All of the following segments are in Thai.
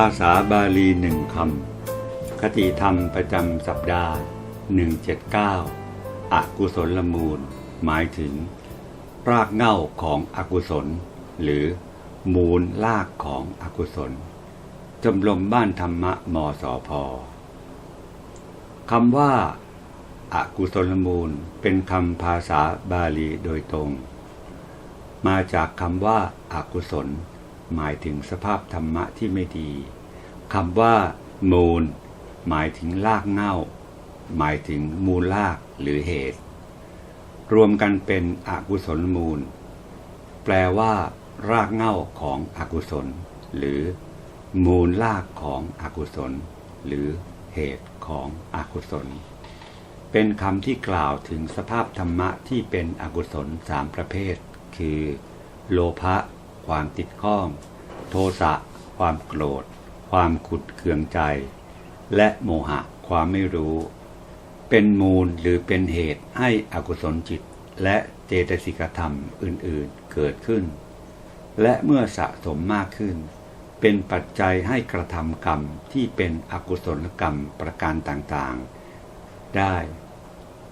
ภาษาบาลีหนึ่งคำ คติธรรมประจำสัปดาห์ 179อกุศลลมูล หมายถึง รากเหง้าของอกุศล หรือมูลลากของอกุศลจมลมบ้านธรรมะมสพคำว่าอากุศลมูลเป็นคำภาษาบาลีโดยตรง มาจากคำว่าอากุศล หมายถึงสภาพธรรมะที่ไม่ดีคำว่า มูล หมายถึงลากเง่า หมายถึงมูลลากหรือเหตุ รวมกันเป็นอกุศลมูล แปลว่า รากเง่าของอกุศล หรือ มูลลากของอกุศล หรือเหตุของอกุศล เป็นคำที่กล่าวถึงสภาพธรรมะที่เป็นอกุศลสามประเภท คือ โลภะ ความติดข้อง โทสะ ความโกรธ ความขุดเคืองใจ และโมหะความไม่รู้ เป็นมูลหรือเป็นเหตุให้อกุศลจิตและเจตสิกธรรมอื่นๆเกิดขึ้น และเมื่อสะสมมากขึ้น เป็นปัจจัยให้กระทำกรรมที่เป็นอกุศลกรรมประการต่างๆ ได้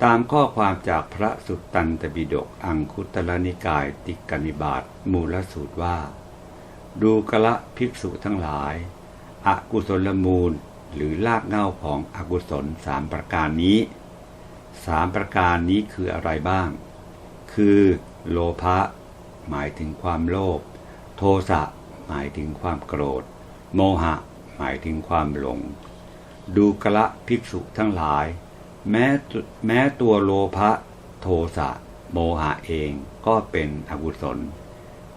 ตามข้อความจากพระสุตตันตบิดกอังคุตรนิกายติกนิบาตมูลสูตรว่า ดูกละภิกษุทั้งหลายอากุศลมูลหรือลากเง้าของอกุศลสามประการนี้สามประการนี้คืออะไรบ้าง คือ โลภะหมายถึงความโลภ โทสะหมายถึงความโกรธ โมหะหมายถึงความหลง ดูกละภิกษุทั้งหลาย แม้แม้ตัวโลภะโทสะโมหะเองก็เป็นอกุศล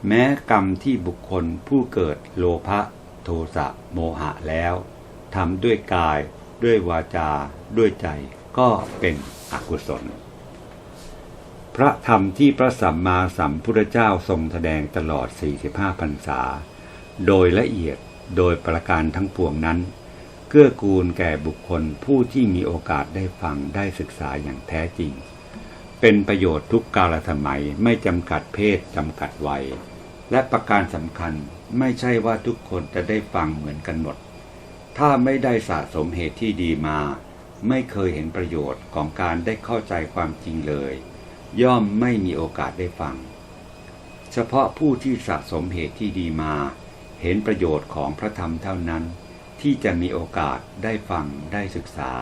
แม้กรรมที่บุคคลผู้เกิดโลภะโทสะโมหะแล้วทำด้วยกายด้วยวาจาด้วยใจก็เป็นอกุศล พระธรรมที่พระสัมมาสัมพุทธเจ้าทรงแสดงตลอด 45พรรษา โดยละเอียดโดยประการทั้งปวงนั้น เกื้อกูลแก่บุคคลผู้ที่มีโอกาสได้ฟังได้ศึกษาอย่างแท้จริง เป็นประโยชน์ทุกกาลสมัยไม่จำกัดเพศจำกัดวัย และประการสำคัญไม่ใช่ว่าทุกคนจะได้ฟังเหมือนกันหมด ถ้าไม่ได้สะสมเหตุที่ดีมา ไม่เคยเห็นประโยชน์ของการได้เข้าใจความจริงเลย ย่อมไม่มีโอกาสได้ฟัง เฉพาะผู้ที่สะสมเหตุที่ดีมา เห็นประโยชน์ของพระธรรมเท่านั้น ที่จะมีโอกาสได้ฟังได้ศึกษา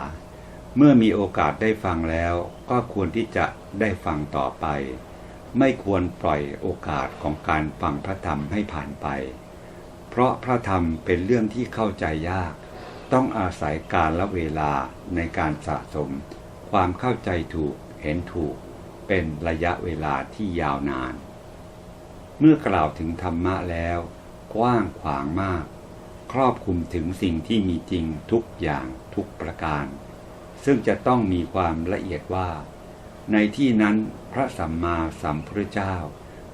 เมื่อมีโอกาสได้ฟังแล้ว ก็ควรที่จะได้ฟังต่อไป ไม่ควรปล่อยโอกาสของการฟังพระธรรมให้ผ่านไป เพราะพระธรรมเป็นเรื่องที่เข้าใจยาก ต้องอาศัยการละเวลาในการสะสม ความเข้าใจถูกเห็นถูก เป็นระยะเวลาที่ยาวนาน เมื่อกล่าวถึงธรรมะแล้ว กว้างขวางมาก ครอบคลุมถึงสิ่งที่มีจริงทุกอย่างทุกประการ ซึ่งจะต้องมีความละเอียดว่า ในที่นั้นพระสัมมาสัมพุทธเจ้า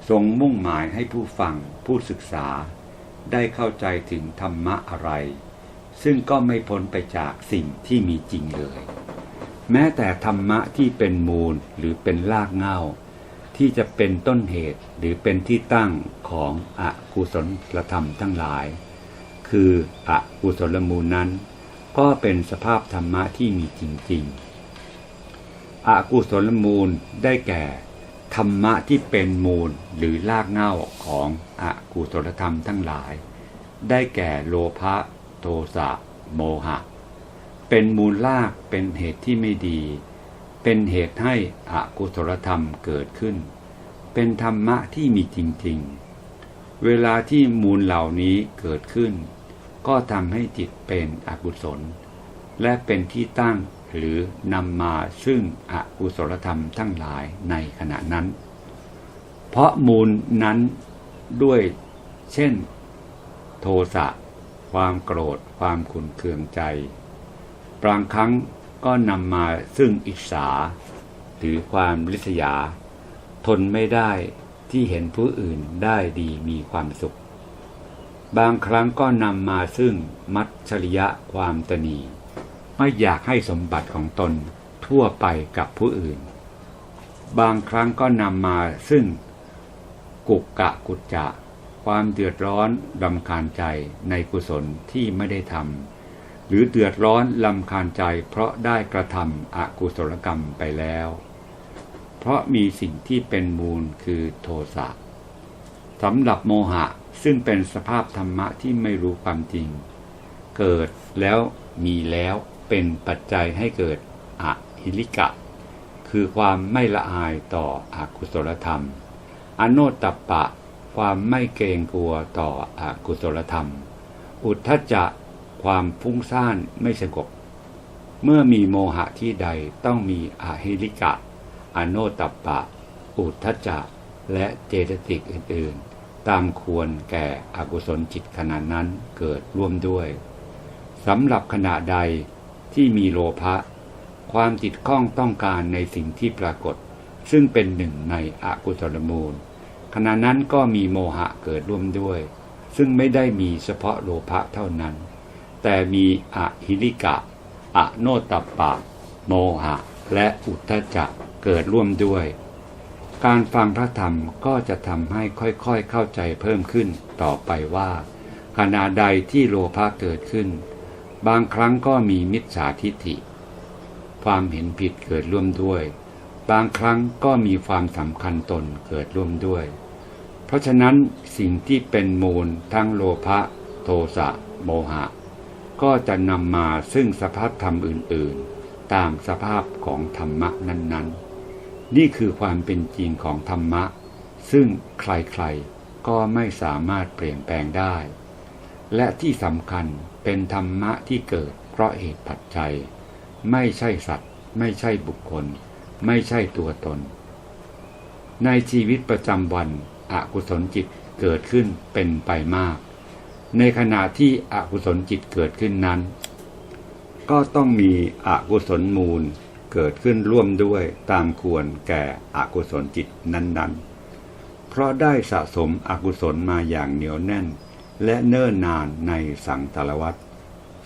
ทรงมุ่งหมายให้ผู้ฟังผู้ศึกษา ได้เข้าใจถึงธรรมะอะไร ซึ่งก็ไม่พ้นไปจากสิ่งที่มีจริงเลย แม้แต่ธรรมะที่เป็นมูลหรือเป็นรากเหง้าที่จะเป็นต้นเหตุหรือเป็นที่ตั้งของอกุศลธรรมทั้งหลาย คืออกุศลมูลนั้น ก็เป็นสภาพธรรมะที่มีจริงๆอกุศลมูลได้แก่ ธรรมะที่เป็นมูลหรือรากเหง้าของอกุศลธรรมทั้งหลาย ได้แก่โลภะโทสะโมหะ เป็นมูลรากเป็นเหตุที่ไม่ดี เป็นเหตุให้อกุศลธรรมเกิดขึ้น เป็นธรรมะที่มีจริงๆเวลาที่มูลเหล่านี้เกิดขึ้น ก็ทำให้จิตเป็นอกุศล และเป็นที่ตั้งหรือนำมาซึ่งอกุศลธรรมทั้งหลายในขณะนั้น เพราะมูลนั้นด้วยเช่น โทสะความโกรธความขุนเคืองใจ บางครั้งก็นำมาซึ่งอิจฉาหรือความริษยา ทนไม่ได้ที่เห็นผู้อื่นได้ดีมีความสุข บางครั้งก็นำมาซึ่งมัจฉริยะความตนี ไม่อยากให้สมบัติของตนทั่วไปกับผู้อื่น บางครั้งก็นำมาซึ่งกุกกะกุจจะ ความเดือดร้อนลำคาญใจในกุศลที่ไม่ได้ทำหรือเดือดร้อนลำคาญใจเพราะได้กระทำอกุศลกรรมไปแล้ว เพราะมีสิ่งที่เป็นมูลคือโทสะ สำหรับโมหะซึ่งเป็นสภาพธรรมะที่ไม่รู้ความจริง เกิดแล้วมีแล้วเป็นปัจจัยให้เกิดอหิลิกะ คือความไม่ละอายต่ออกุศลธรรม อโนตตัปปะ ความไม่เกรงกลัวต่ออกุศลธรรม อุทธัจจะความฟุ้งซ่านไม่สงบเมื่อมีโมหะที่ใดต้องมีอหิลิกะ อโนตตัปปะ อุทธัจจะ และเจตสิกอื่นๆ ตามควรแก่อกุศลจิตขณะนั้นเกิดร่วมด้วยสำหรับขณะใดที่มีโลภะความติดข้องต้องการในสิ่งที่ปรากฏ ซึ่งเป็นหนึ่งในอกุศลมูล ขณะนั้นก็มีโมหะเกิดร่วมด้วย ซึ่งไม่ได้มีเฉพาะโลภะเท่านั้น แต่มีอหิลิกะ อโนตัปปะ โมหะ และอุทธจักเกิดร่วมด้วย การฟังพระธรรมก็จะทำให้ค่อยๆเข้าใจเพิ่มขึ้นต่อไปว่า ขณะใดที่โลภะเกิดขึ้น บางครั้งก็มีมิจฉาทิฏฐิ ความเห็นผิดเกิดร่วมด้วย บางครั้งก็มีความสำคัญตนเกิดร่วมด้วย เพราะฉะนั้นสิ่งที่เป็นมูลทั้งโลภะโทสะโมหะ ก็จะนำมาซึ่งสภาพธรรมอื่นๆ ตามสภาพของธรรมะนั้นๆ นี่คือความเป็นจริงของธรรมะ ซึ่งใครๆก็ไม่สามารถเปลี่ยนแปลงได้ และที่สำคัญเป็นธรรมะที่เกิดเพราะเหตุปัจจัย ไม่ใช่สัตว์ ไม่ใช่บุคคล ไม่ใช่ตัวตน ในชีวิตประจำวันอกุศลจิตเกิดขึ้นเป็นไปมาก ในขณะที่อกุศลจิตเกิดขึ้นนั้น ก็ต้องมีอกุศลมูล เกิดขึ้นร่วมด้วยตามควรแก่อกุศลจิตนั้นๆ เพราะได้สะสมอกุศลมาอย่างเหนียวแน่น และเนิ่นนานในสังสารวัฏ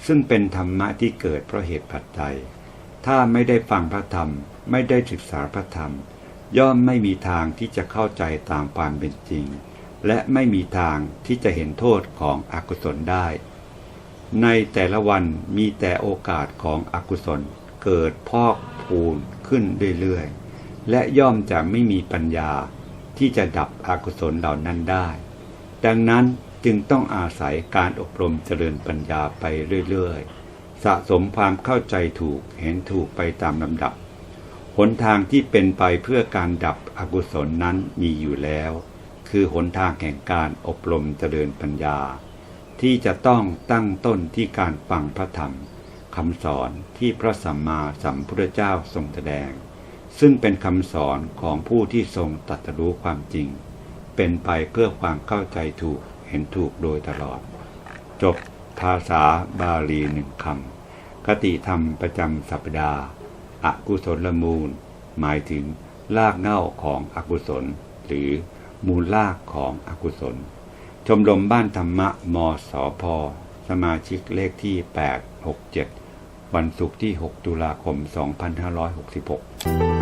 ซึ่งเป็นธรรมะที่เกิดเพราะเหตุปัจจัย ถ้าไม่ได้ฟังพระธรรม ไม่ได้ศึกษาพระธรรม ย่อมไม่มีทางที่จะเข้าใจตามความเป็นจริง และไม่มีทางที่จะเห็นโทษของอกุศลได้ ในแต่ละวันมีแต่โอกาสของอกุศล เกิดพอกพูนขึ้นเรื่อยๆ และย่อมจะไม่มีปัญญาที่จะดับอกุศลเหล่านั้นได้ ดังนั้นจึงต้องอาศัยการอบรมเจริญปัญญาไปเรื่อยๆ สะสมความเข้าใจถูกเห็นถูกไปตามลำดับ หนทางที่เป็นไปเพื่อการดับอกุศลนั้นมีอยู่แล้ว คือหนทางแห่งการอบรมเจริญปัญญา ที่จะต้องตั้งต้นที่การฟังพระธรรม คำสอนที่พระสัมมาสัมพุทธเจ้าทรงแสดง ซึ่งเป็นคำสอนของผู้ที่ทรงตรัสรู้ความจริง เป็นไปเพื่อความเข้าใจถูกเห็นถูกโดยตลอด จบภาษาบาลีหนึ่งคำคติธรรมประจำสัปดาห์อกุศลมูล หมายถึงรากเง้าของอกุศล หรือมูลรากของอกุศล ชมรมบ้านธรรมะมสพสมาชิกเลขที่ 867 วันศุกร์ที่ 6 ตุลาคม 2566